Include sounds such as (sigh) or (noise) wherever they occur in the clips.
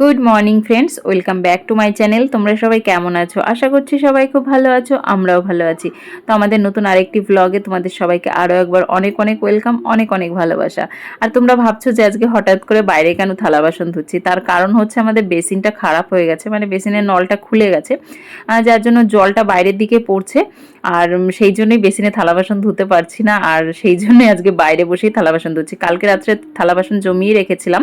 Good morning friends welcome back to my channel তোমরা সবাই কেমন আছো? আশা করছি সবাই খুব ভালো আছো, আমরাও ভালো আছি। তো আমাদের নতুন আরেকটি ব্লগে তোমাদের সবাইকে আরও একবার অনেক অনেক ওয়েলকাম অনেক অনেক ভালোবাসা। আর তোমরা ভাবছ যে আজকে হঠাৎ করে বাইরে কেন থালা বাসন ধুচ্ছি? তার কারণ হচ্ছে আমাদের বেসিনটা খারাপ হয়ে গেছে মানে বেসিনের নলটা খুলে গেছে যার জন্য জলটা বাইরের দিকে পড়ছে, আর সেই জন্যই বেসিনে থালা বাসন ধুতে পারছি না, আর সেই জন্যই আজকে বাইরে বসেই থালা বাসন ধুচ্ছি। কালকে রাত্রে থালা বাসন জমিয়ে রেখেছিলাম,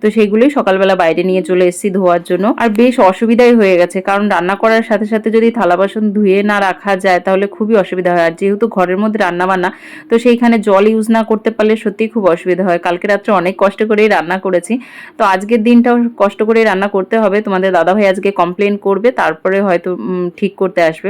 তো সেইগুলোই সকালবেলা বাইরে নিয়ে চলে এসেছি ধোয়ার জন্য। আর বেশ অসুবিধাই হয়ে গেছে, কারণ রান্না করার সাথে সাথে যদি থালা বাসন ধুয়ে না রাখা যায় তাহলে খুবই অসুবিধা হয়। আর যেহেতু ঘরের মধ্যে রান্না বান্না তো সেইখানে জল ইউজ না করতে পারলে সত্যিই খুব অসুবিধা হয়। কালকে রাত্রে অনেক কষ্ট করেই রান্না করেছি। তো আজকের দিনটাও কষ্ট করেই রান্না করতে হবে। তোমাদের দাদাভাই আজকে কমপ্লেন করবে, তারপরে হয়তো ঠিক করতে আসবে।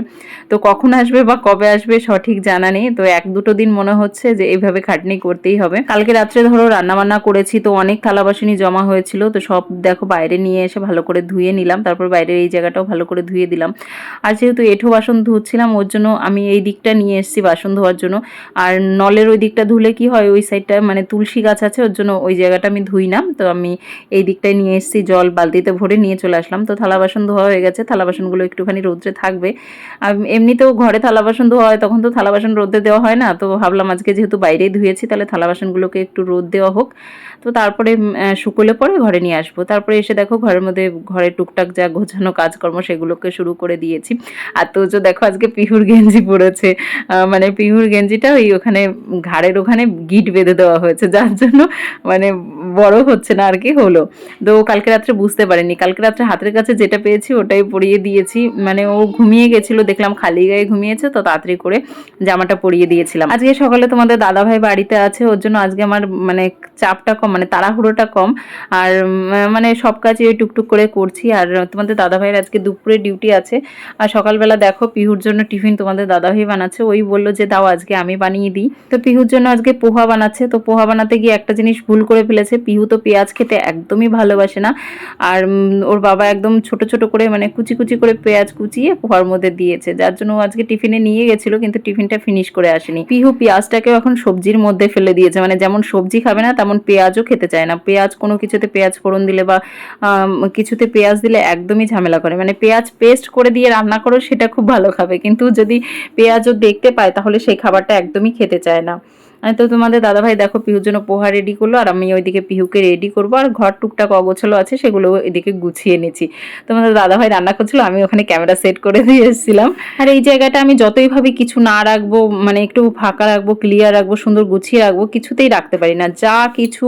তো কখন আসবে বা কবে আসবে সঠিক জানা নেই। তো এক দুটো দিন মনে হচ্ছে যে এইভাবে খাটনি করতেই হবে। কালকে রাত্রে ধরো রান্না বান্না করেছি, তো অনেক থালা বাসনই জমা হয়েছিল। তো সব দেখো বাইরে নিয়ে এসে ভালো করে ধুয়ে নিলাম, তারপর বাইরের এই জায়গাটাও ভালো করে ধুয়ে দিলাম। আর যেহেতু এঁঠো বাসন ধুচ্ছিলাম, ওর জন্য আমি এই দিকটা নিয়ে এসেছি বাসন ধোয়ার জন্য। আর নলের ওই দিকটা ধুলে কি হয়, ওই সাইডটা মানে তুলসী গাছ আছে, ওর জন্য ওই জায়গাটা আমি ধুই না। তো আমি এই দিকটায় নিয়ে এসেছি, জল বালতিতে ভরে নিয়ে চলে আসলাম। তো থালা বাসন ধোয়া হয়ে গেছে, থালা বাসনগুলো একটুখানি রোদ্রে থাকবে। আর এমনিতেও ঘরে থালা বাসন ধোয়া হয়, তখন তো থালা বাসন রোদে দেওয়া হয় না। তো ভাবলাম আজকে যেহেতু বাইরেই ধুয়েছি, তাহলে থালা বাসনগুলোকে একটু রোদ দেওয়া হোক। তো তারপরে শুকোলে পরে ঘরে নিয়ে আসব। তারপরে এসে দেখো ঘরের মধ্যে ঘরে টুকটাক যা গোছানো কাজকর্ম সেগুলোকে শুরু করে দিয়েছি। আর তো যে দেখো আজকে পিহুর গেঞ্জি পড়েছে মানে পিহুর গেঞ্জিটা ওই ওখানে ঘাড়ের ওখানে গিট বেঁধে দেওয়া হয়েছে, যার জন্য মানে বড় হচ্ছে না আর কি, হলো। তো কালকে রাত্রে বুঝতে পারেনি। কালকে রাত্রে হাতের কাছে যেটা পেয়েছি ওটাই পরিয়ে দিয়েছি। মানে ও ঘুমিয়ে গেছিল, দেখলাম খালি গায়ে ঘুমিয়েছে, তো তাড়াতাড়ি করে জামাটা পরিয়ে দিয়েছিলাম। আজকে সকালে তোমাদের দাদা ভাই বাড়িতে আছে, ওর জন্য আজকে আমার মানে চাপটা কম মানে তাড়াহুড়োটা কম। আর মানে সব কাজই ওই টুকটুক করে করছি। আর তোমাদের দাদাভাইয়ের আজকে দুপুরে ডিউটি আছে। আর সকালবেলা দেখো পিহুর জন্য টিফিন তোমাদের দাদা ভাই বানাচ্ছে। ওই বলল যে, দাও আজকে আমি বানিয়ে দিই। তো পিহুর জন্য আজকে পোহা বানাচ্ছে। তো পোহা বানাতে গিয়ে একটা জিনিস ভুল করে ফেলেছে। পিহু তো পেঁয়াজ খেতে একদমই ভালোবাসে না। আর ওর বাবা একদম ছোট ছোট করে মানে কুচি কুচি করে পেঁয়াজ কুচিয়ে পোহার মধ্যে দিয়েছে। যার জন্য আজকে টিফিনে নিয়ে গেছিল, কিন্তু টিফিনটা ফিনিশ করে আসেনি। পিহু পেঁয়াজটাকেও এখন সবজির মধ্যে ফেলে দিয়েছে। মানে যেমন সবজি খাবে না, তেমন পেঁয়াজও খেতে চায় না। পেঁয়াজ কোনো কিছুতে পেঁয়াজ ফোড়ন দিলে বা কিছুতে পেঁয়াজ দিলে একদমই ঝামেলা করে। মানে পেঁয়াজ পেস্ট করে দিয়ে রান্না করো, সেটা খুব ভালো খাবে। কিন্তু যদি পেঁয়াজও দেখতে পায়, তাহলে সেই খাবারটা একদমই খেতে চায় না। আর তো তোমাদের দাদাভাই দেখো, পিহুর জন্য পোহা রেডি করল, আর আমি ওইদিকে পিহুকে রেডি করব, আর ঘর টুকটাক অগোছালো আছে সেগুলো এদিকে গুছিয়ে নিয়েছি তোমাদের দাদাভাই রান্না করছিল, আমি ওখানে ক্যামেরা সেট করে দিয়ে এসেছিলাম। আর এই জায়গাটা আমি যতই ভাবি কিছু না রাখব মানে একটু ফাঁকা রাখব ক্লিয়ার রাখব, সুন্দর গুছিয়ে রাখব, কিছুতেই রাখতে পারি না। যা কিছু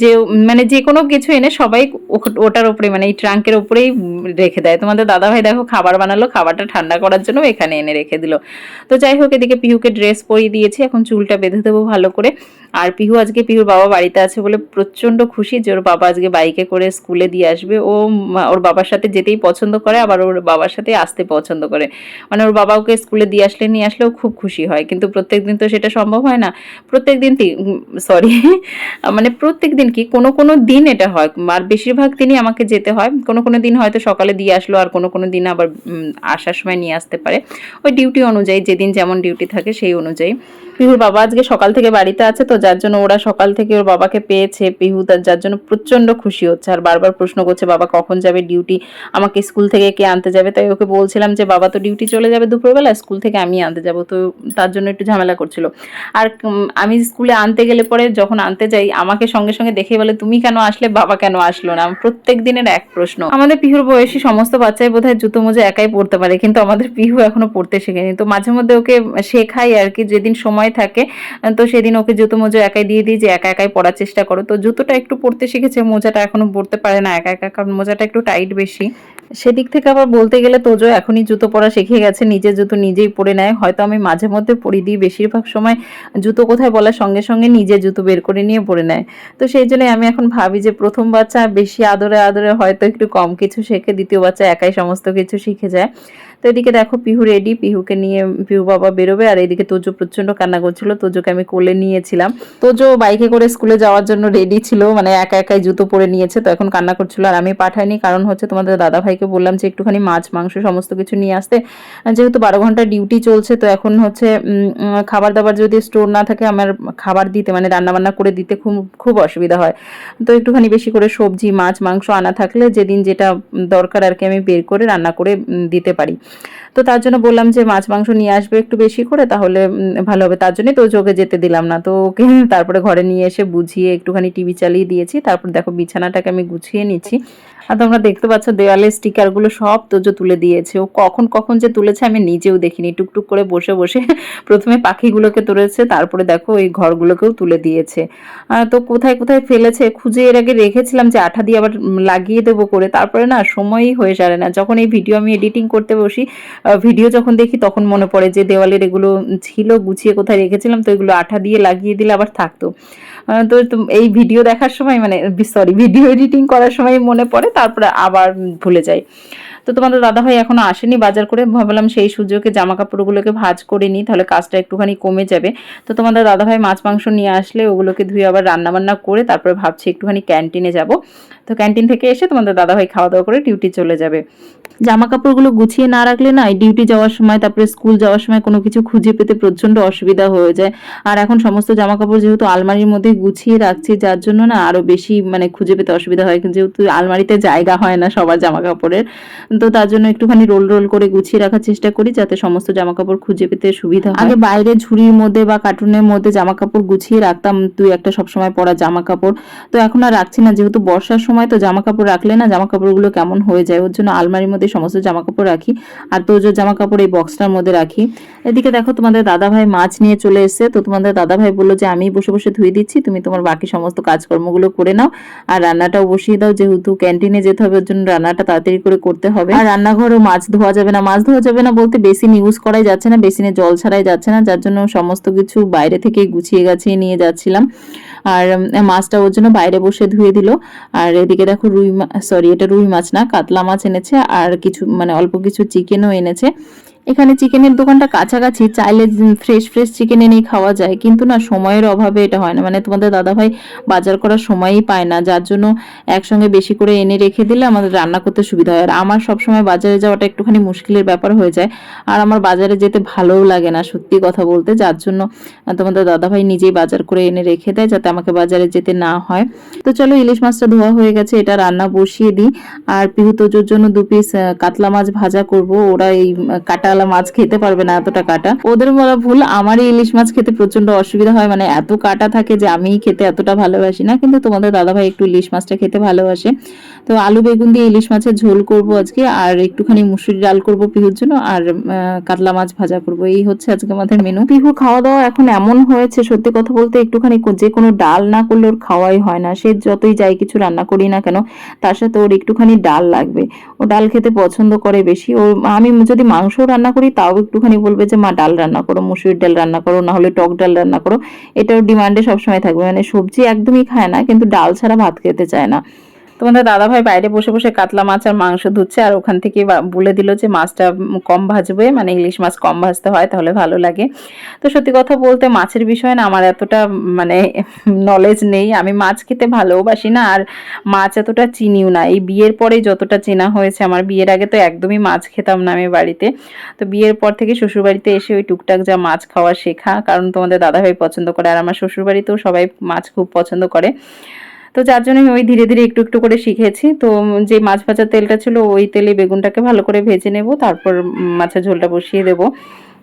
যে মানে যে কোনো কিছু এনে সবাই ওটার উপরে মানে এই ট্রাঙ্কের উপরেই রেখে দেয়। তোমাদের দাদাভাই দেখো, খাবার বানালো, খাবারটা ঠান্ডা করার জন্য এখানে এনে রেখে দিল। তো যাই হোক, এদিকে পিহুকে ড্রেস পরিয়ে দিয়েছি, এখন চুলটা বেঁধে দেবো। ভালো করে। আর পিহু আজকে, পিহুর বাবা বাড়িতে আছে বলে প্রচণ্ড খুশি যে ওর বাবা আজকে বাইকে করে স্কুলে দিয়ে আসবে। ও ওর বাবার সাথে যেতেই পছন্দ করে, আবার ওর বাবার সাথে আসতে পছন্দ করে। মানে ওর বাবা ওকে স্কুলে দিয়ে আসলে, নিয়ে আসলেও খুব খুশি হয়। কিন্তু প্রত্যেক দিন তো সেটা সম্ভব হয় না। প্রত্যেক দিন সরি (laughs) মানে প্রত্যেক দিন কি, কোনো কোনো দিন এটা হয়। আর বেশিরভাগ দিনই আমাকে যেতে হয়। কোনো কোনো দিন হয়তো সকালে দিয়ে আসলো, আর কোনো কোনো দিন আবার আসার সময় নিয়ে আসতে পারে। ওই ডিউটি অনুযায়ী, যেদিন যেমন ডিউটি থাকে সেই অনুযায়ী। পিহুর বাবা আজকে সকাল থেকে বাড়িতে আছে, তো যার জন্য ওরা সকাল থেকে ওর বাবাকে পেয়েছে পিহু, তার যার জন্য প্রচণ্ড খুশি হচ্ছে আর বারবার প্রশ্ন করছে, বাবা কখন যাবে ডিউটি আমাকে স্কুল থেকে কে আনতে যাবে? তাই ওকে বলছিলাম যে, বাবা তো ডিউটি চলে যাবে দুপুরবেলা স্কুল থেকে আমি আনতে যাব। তো তার জন্য একটু ঝামেলা করছিল। আর আমি স্কুলে আনতে গেলে পরে যখন আনতে যাই, আমাকে সঙ্গে সঙ্গে দেখে বলে, তুমি কেন আসলে? বাবা কেন আসলো না? প্রত্যেক দিনের এক প্রশ্ন। আমাদের পিহুর বয়সী সমস্ত বাচ্চাই বোধহয় জুতো মোজা একাই পড়তে পারে, কিন্তু আমাদের পিহু এখনও পড়তে শেখেনি। তো মাঝে মধ্যে ওকে শেখাই আর কি, যেদিন সময় থাকে। তো সেদিন ওকে জুতো মোজা একাই দিয়ে দিই যে একা একাই পড়ার চেষ্টা করো। তো জুতোটা একটু পড়তে শিখেছে, মোজাটা এখনও পড়তে পারে না একা একা, কারণ মোজাটা একটু টাইট বেশি। সেদিক থেকে আবার বলতে গেলে তোজো এখনই জুতো পরা শিখে গেছে, নিজের জুতো নিজেই পরে নেয়। হয়তো আমি মাঝে মধ্যে পরি দিই, বেশিরভাগ সময় জুতো কোথায় বলার সঙ্গে সঙ্গে নিজে জুতো বের করে নিয়ে পরে নেয়। তো সেই জন্য আমি এখন ভাবি যে প্রথম বাচ্চা বেশি আদরে আদরে হয়তো একটু কম কিছু শেখে, দ্বিতীয় বাচ্চা একাই সমস্ত কিছু শিখে যায়। এদিকে দেখো পিহু রেডি পিহুকে নিয়ে পিহু বাবা বেরোবে, আর এদিকে তোজো প্রচণ্ড কান্না করছিল, তোজোকে আমি কোলে নিয়েছিলাম। তোজো বাইকে করে স্কুলে যাওয়ার জন্য রেডি ছিল মানে একা একাই জুতো পরে নিয়েছে, তো এখন কান্না করছিল। আর আমি পাঠাইনি, কারণ হচ্ছে তোমাদের দাদা ভাইকে বললাম যে একটুখানি মাছ, মাংস সমস্ত কিছু নিয়ে আসতে। যেহেতু বারো ঘণ্টা ডিউটি চলছে, তো এখন হচ্ছে খাবার দাবার যদি স্টোর না থাকে, আমার খাবার দিতে মানে রান্না বান্না করে দিতে খুব খুব অসুবিধা হয়। তো একটুখানি বেশি করে সবজি, মাছ, মাংস আনা থাকলে যেদিন যেটা দরকার আর কি আমি বের করে রান্না করে দিতে পারি। তো তার জন্য বললাম যে মাছ, মাংস নিয়ে আসবে একটু বেশি করে, তাহলে ভালো হবে। তার জন্যই তো ওকে যেতে দিলাম না। তো ওকে (laughs) তারপরে ঘরে নিয়ে এসে বুঝিয়ে একটুখানি টিভি চালিয়ে দিয়েছি। তারপর দেখো বিছানাটাকে আমি গুছিয়ে নিচ্ছি। আর তোমরা দেখতে পাচ্ছ দেওয়ালে স্টিকারগুলো সব তোজো তুলে দিয়েছে। ও কখন কখন যে তুলেছে আমি নিজেও দেখিনি। টুকটুক করে বসে বসে (laughs) প্রথমে পাখিগুলোকে তুলেছে, তারপরে দেখো এই ঘরগুলোকেও তুলে দিয়েছে। তো কোথায় কোথায় ফেলেছে খুঁজে এর আগে রেখেছিলাম যে আঠা দিয়ে আবার লাগিয়ে দেবো করে। তারপরে না সময়ই হয়ে সারে না। যখন এই ভিডিও আমি এডিটিং করতে বসি ভিডিও যখন দেখি তখন মনে পড়ে যে দেওয়ালের এগুলো ছিল, গুছিয়ে কোথায় রেখেছিলাম, তো এগুলো আঠা দিয়ে লাগিয়ে দিলে আবার থাকতো। তো তো- এই ভিডিও দেখার সময় মানে সরি ভিডিও এডিটিং করার সময় মনে পড়ে, তারপরে আবার ভুলে যাই। তো তোমাদের দাদাভাই এখনও আসেনি বাজার করে ভাবলাম সেই সুযোগে জামা কাপড়গুলোকে ভাজ করে নিই, তাহলে কাজটা একটুখানি কমে যাবে। তো তোমাদের দাদাভাই মাছ মাংস নিয়ে আসলে ওগুলোকে ধুয়ে আবার রান্না বান্না করে, তারপরে ভাবছি একটুখানি ক্যান্টিনে যাব। তো ক্যান্টিন থেকে এসে তোমাদের দাদাভাই খাওয়া দাওয়া করে ডিউটি চলে যাবে। জামা কাপড়গুলো গুছিয়ে না রাখলে না ডিউটি যাওয়ার সময়, তারপরে স্কুল যাওয়ার সময় কোনো কিছু খুঁজে পেতে প্রচণ্ড অসুবিধা হয়ে যায়। আর এখন সমস্ত জামা কাপড় যেহেতু আলমারির মধ্যে গুছিয়ে রাখছি, যার জন্য না আরও বেশি মানে খুঁজে পেতে অসুবিধা হয়। যেহেতু আলমারিতে জায়গা হয় না সবার জামা কাপড়ের তো তার জন্য একটুখানি রোল রোল করে গুছিয়ে রাখার চেষ্টা করি যাতে সমস্ত জামা কাপড় খুঁজে পেতে সুবিধা হয়। আগে বাইরে ঝুড়ির মধ্যে বা কার্টুনের মধ্যে জামা কাপড় গুছিয়ে রাখতাম তুই একটা সবসময় পরা জামা কাপড় তো এখন আর রাখছি না, যেহেতু বর্ষার সময় তো জামা কাপড় রাখলে না জামা কাপড়গুলো কেমন হয়ে যায়? ওর জন্য আলমারির মধ্যে সমস্ত জামা কাপড় রাখি আর তোজোর জামা কাপড় এই বক্সটার মধ্যে রাখি। এদিকে দেখো তোমাদের দাদা ভাই মাছ নিয়ে চলে এসেছে। তো তোমাদের দাদা ভাই বলল যে আমি বসে বসে ধুয়ে দিচ্ছি, তুমি তোমার বাকি সমস্ত কাজকর্মগুলো করে নাও। আর রান্নাটাও বসিয়ে দাও, যেহেতু ক্যান্টিনে যেতে হবে, ওর জন্য রান্নাটা তাড়াতাড়ি করে করতে হবে। আর রান্নাঘরেও মাছ ধোয়া যাবে না। মাছ ধোয়া যাবে না বলতে বেসিন ইউজ করাই যাচ্ছে না, বেসিনে জল ছাড়াই যাচ্ছে না, যার জন্য সমস্ত কিছু বাইরে থেকে গুছিয়ে গাছিয়ে নিয়ে যাচ্ছিলাম। আর মাছটা ওর জন্য বাইরে বসে ধুয়ে দিল। আর এদিকে দেখো রুই সরি এটা রুই মাছ না, কাতলা মাছ এনেছে, আর কিছু মানে অল্প কিছু চিকেনও এনেছে। এখানে চিকেনের দোকানটা কাছাকাছি চাইলে ফ্রেশ ফ্রেশ চিকেন এনেই খাওয়া যায়। কিন্তু না সময়ের অভাবে এটা হয় না। মানে তোমাদের দাদাভাই বাজার করার সময়ই পায় না। যার জন্য একসঙ্গে বেশি করে এনে রেখে দিলে আমাদের রান্না করতে সুবিধা হয়। আর আমার সবসময় বাজারে যাওয়াটা একটুখানি মুশকিলের ব্যাপার হয়ে যায়। আর আমার বাজারে যেতে ভালোও লাগে না সত্যি কথা বলতে। যার জন্য তোমাদের দাদাভাই নিজেই বাজার করে এনে রেখে দেয় যাতে আমাকে বাজারে যেতে না হয়। তো চলো ইলিশ মাছটা ধোয়া হয়ে গেছে। এটা রান্না বসিয়ে দিই। আর পিহু তোজোর জন্য দু পিস কাতলা মাছ ভাজা করব। ওরা এই আহ, কাটাওয়ালা মাছ খেতে পারবে না এতটা কাটা। ওদের বলা ভুল, আমারই ইলিশ মাছ খেতে প্রচণ্ড অসুবিধা হয়। মানে এত কাটা থাকে যে আমি খেতে এতটা ভালোবাসি না। কিন্তু তোমাদের দাদাভাই একটু ইলিশ মাছটা খেতে ভালোবাসে। তো আলু, বেগুন দিয়ে ইলিশ মাছের ঝোল করব আজকে, আর একটুখানি মুসুরি ডাল করব পিহুর জন্য, আর কাতলা মাছ ভাজা করব। এই হচ্ছে আজকে আমাদের মেনু পিহু খাওয়া দাওয়া এখন এমন হয়েছে, সত্যি কথা বলতে একটুখানি যে কোনো ডাল না করলে ওর খাওয়াই হয় না। সে যতই যাই কিছু রান্না করি না কেন, তার সাথে ওর একটুখানি ডাল লাগবে। ও ডাল খেতে পছন্দ করে বেশি। ও আমি যদি মাংস রান্না করি, তাও একটুখানি বলবে যে, মা, ডাল রান্না করো, মুসুরির ডাল রান্না করো না হলে টক ডাল রান্না করো। এটাও ডিমান্ডে সবসময় থাকবে। মানে সবজি একদমই খায় না, কিন্তু ডাল ছাড়া ভাত খেতে চায় না। তোমাদের দাদা ভাই বাইরে বসে বসে কাতলা মাছ আর মাংস ধুচ্ছে আর ওখান থেকে বলে দিল যে মাছটা কম ভাজবে মানে ইলিশ মাছ কম ভাজতে হয়, তাহলে ভালো লাগে। তো সত্যি কথা বলতে মাছের বিষয়ে না আমার এতটা মানে নলেজ নেই। আমি মাছ খেতে ভালোবাসি না আর মাছ এতটা চিনিও না। এই বিয়ের পরেই যতটা চেনা হয়েছে আমার, বিয়ের আগে তো একদমই মাছ খেতাম না আমি বাড়িতে। তো বিয়ের পর থেকে শ্বশুরবাড়িতে এসে ওই টুকটাক যা মাছ খাওয়া শেখা, কারণ তোমাদের দাদাভাই পছন্দ করে আর আমার শ্বশুরবাড়িতেও সবাই মাছ খুব পছন্দ করে। তো যার জন্য আমি ওই ধীরে ধীরে একটু একটু করে শিখেছি। তো যে মাছ ভাজার তেলটা ছিল ওই তেলে বেগুনটাকে ভালো করে ভেজে নেব, তারপর মাছের ঝোলটা বসিয়ে দেবো।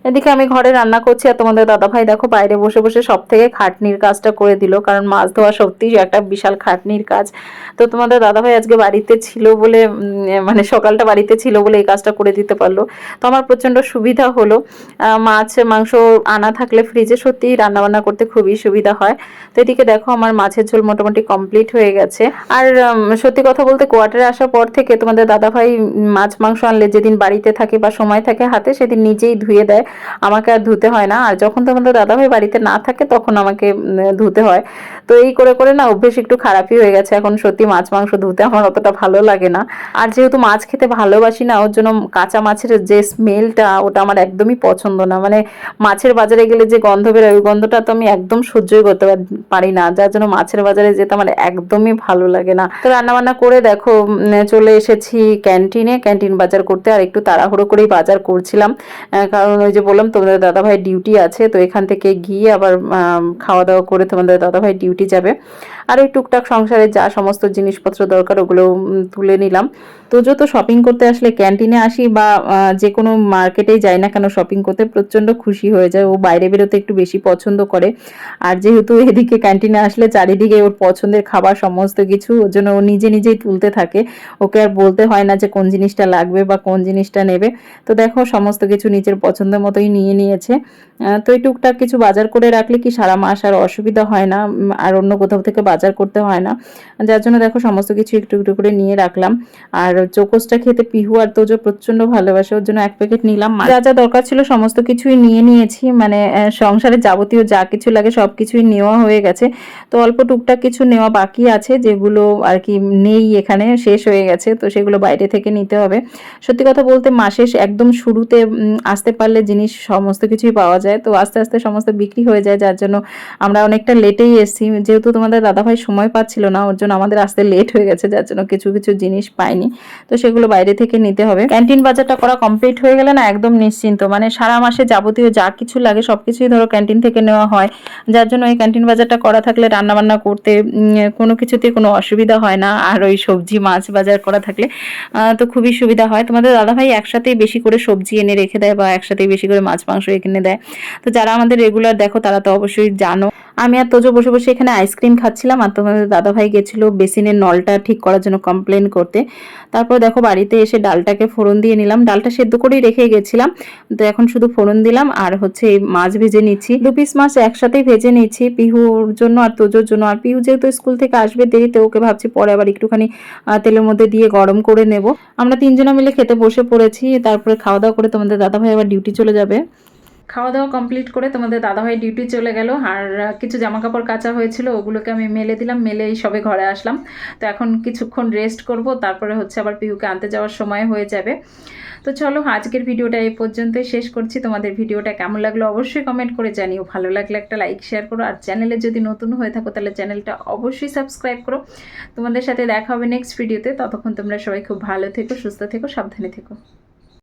এদিকে আমি ঘরে রান্না করছি আর তোমাদের দাদাভাই দেখো বাইরে বসে বসে সব থেকে খাটনির কাজটা করে দিল, কারণ মাছ ধোয়া সত্যিই একটা বিশাল খাটনির কাজ। তো তোমাদের দাদাভাই আজকে বাড়িতে ছিল বলে মানে সকালটা বাড়িতে ছিল বলে এই কাজটা করে দিতে পারল। তো আমার প্রচণ্ড সুবিধা হলো। মাছ, মাংস আনা থাকলে ফ্রিজে সত্যিই রান্নাবান্না করতে খুবই সুবিধা হয়। তো এদিকে দেখো আমার মাছের ঝোল মোটামুটি কমপ্লিট হয়ে গেছে। আর সত্যি কথা বলতে কোয়ার্টারে আসার পর থেকে তোমাদের দাদাভাই মাছ, মাংস আনলে যেদিন বাড়িতে থাকে বা সময় থাকে হাতে, সেদিন নিজেই ধুয়ে দেয়। আমাকে আর ধুতে হয় না। আর যখন তোমাদের দাদাভাই বাড়িতে না থাকে, তখন আমাকে ধুতে হয়। তো এই করে করে না অভ্যেস একটু খারাপই হয়ে গেছে। এখন সত্যি মাছ, মাংস ধুতে আমার অতটা ভালো লাগে না। আর যেহেতু মাছ খেতে ভালোবাসি না, ওর জন্য কাঁচা মাছের যে স্মেলটা, ওটা আমার একদমই পছন্দ না। মানে মাছের বাজারে গেলে যে গন্ধ বেরোয়, ওই গন্ধটা তো আমি একদম সহ্যই করতে পারি না। যার জন্য মাছের বাজারে যেতে আমার একদমই ভালো লাগে না। তো রান্নাবান্না করে দেখো চলে এসেছি ক্যান্টিনে। ক্যান্টিন বাজার করতে আর একটু তাড়াহুড়ো করেই বাজার করছিলাম। কারণ ওই যে বললাম, তোমাদের দাদাভাই ডিউটি আছে। তো এখান থেকে গিয়ে আবার খাওয়া দাওয়া করে তোমাদের দাদাভাই ডিউটি যাবে। আর ওই টুকটাক সংসারে যা সমস্ত জিনিসপত্র দরকার, ওগুলো তুলে নিলাম। তো যত শপিং করতে আসলে ক্যান্টিনে আসি বা যে কোনো মার্কেটেই যাই না কেন শপিং করতে প্রচণ্ড খুশি হয়ে যায়। ও বাইরে বেরোতে একটু বেশি পছন্দ করে। আর যেহেতু এদিকে ক্যান্টিনে আসলে চারিদিকে ওর পছন্দের খাবার সমস্ত কিছু, ওর জন্য ও নিজে নিজেই তুলতে থাকে। ওকে আর বলতে হয় না যে কোন জিনিসটা লাগবে বা কোন জিনিসটা নেবে। তো দেখো সমস্ত কিছু নিজের পছন্দের মতোই নিয়ে নিয়েছে। তো এই টুকটাক কিছু বাজার করে রাখলে কি সারা মাস আর অসুবিধা হয় না? আর অন্য কোথাও থেকে বাজার করতে হয় না। যার জন্য দেখো সমস্ত কিছু একটু একটু করে নিয়ে রাখলাম। আর চোকোসটা খেতে পিহু আর তোজো প্রচণ্ড ভালোবাসে, ওর জন্য এক প্যাকেট নিলাম। যা যা দরকার ছিল সমস্ত কিছুই নিয়ে নিয়েছি। মানে সংসারে যাবতীয় যা কিছু লাগে সব কিছুই নেওয়া হয়ে গেছে। তো অল্প টুকটাক কিছু নেওয়া বাকি আছে, যেগুলো আর কি নেই এখানে, শেষ হয়ে গেছে। তো সেগুলো বাইরে থেকে নিতে হবে। সত্যি কথা বলতে মাসের একদম শুরুতে আসতে পারলে জিনিস সমস্ত কিছুই পাওয়া যায়। তো আস্তে আস্তে সমস্ত বিক্রি হয়ে যায়, যার জন্য আমরা অনেকটা লেটেই এসেছি। যেহেতু তোমাদের দাদাভাই সময় পাচ্ছিল না, ওর জন্য আমাদের আসতে লেট হয়ে গেছে, যার জন্য কিছু কিছু জিনিস পাইনি। তো সেগুলো বাইরে থেকে নিতে হবে। ক্যান্টিন বাজারটা করা কমপ্লিট হয়ে গেলে না একদম নিশ্চিন্ত। মানে সারা মাসে যাবতীয় যা কিছু লাগে, সব কিছুই ধরো ক্যান্টিন থেকে নেওয়া হয়। যার জন্য এই ক্যান্টিন বাজারটা করা থাকলে রান্না বান্না করতে কোনো কিছুতে কোনো অসুবিধা হয় না। আর ওই সবজি মাছ বাজার করা থাকলে তো খুবই সুবিধা হয়। তোমাদের দাদাভাই একসাথেই বেশি করে সবজি এনে রেখে দেয় বা একসাথেই বেশি করে মাছ, মাংস এনে দেয়। তো যারা আমাদের রেগুলার দেখো, তারা তো অবশ্যই জানো। আমি আর তোজো বসে বসে এখানে আইসক্রিম খাচ্ছিলাম আর তোমাদের দাদাভাই গেছিল বেসিনের নলটা ঠিক করার জন্য কমপ্লেন করতে। তারপর দেখো বাড়িতে এসে ডালটাকে ফোড়ন দিয়ে নিলাম। ডালটা সেদ্ধ করেই রেখে গেছিলাম। তো এখন শুধু ফোড়ন দিলাম আর হচ্ছে মাছ ভেজে নিচ্ছি। দু পিস মাছ একসাথেই ভেজে নিচ্ছি পিহুর জন্য আর তোজোর জন্য। আর পিহু যেহেতু স্কুল থেকে আসবে দেরিতে, ওকে ভাবছি পরে আবার একটুখানি তেলের মধ্যে দিয়ে গরম করে নেব। আমরা তিনজনা মিলে খেতে বসে পড়েছি। তারপরে খাওয়া দাওয়া করে তোমাদের দাদাভাই আবার ডিউটি চলে যাবে। খাওয়া দাওয়া কমপ্লিট করে তোমাদের দাদাভাই ডিউটি চলে গেল। আর কিছু জামা কাপড় কাচা হয়েছিল, ওগুলোকে আমি মেলে দিলাম মেলে এই সবে ঘরে আসলাম। তো এখন কিছুক্ষণ রেস্ট করব, তারপরে হচ্ছে আবার পিহুকে আনতে যাওয়ার সময় হয়ে যাবে। তো চলো, আজকের ভিডিওটা এই পর্যন্তই শেষ করছি। তোমাদের ভিডিওটা কেমন লাগল অবশ্যই কমেন্ট করে জানিও। ভালো লাগলে একটা লাইক শেয়ার করো। আর চ্যানেলে যদি নতুন হয়ে থাকো, তাহলে চ্যানেলটা অবশ্যই সাবস্ক্রাইব করো। তোমাদের সাথে দেখা হবে নেক্সট ভিডিওতে ততক্ষণ তোমরা সবাই খুব ভালো থেকো, সুস্থ থেকো, সাবধানে থেকো।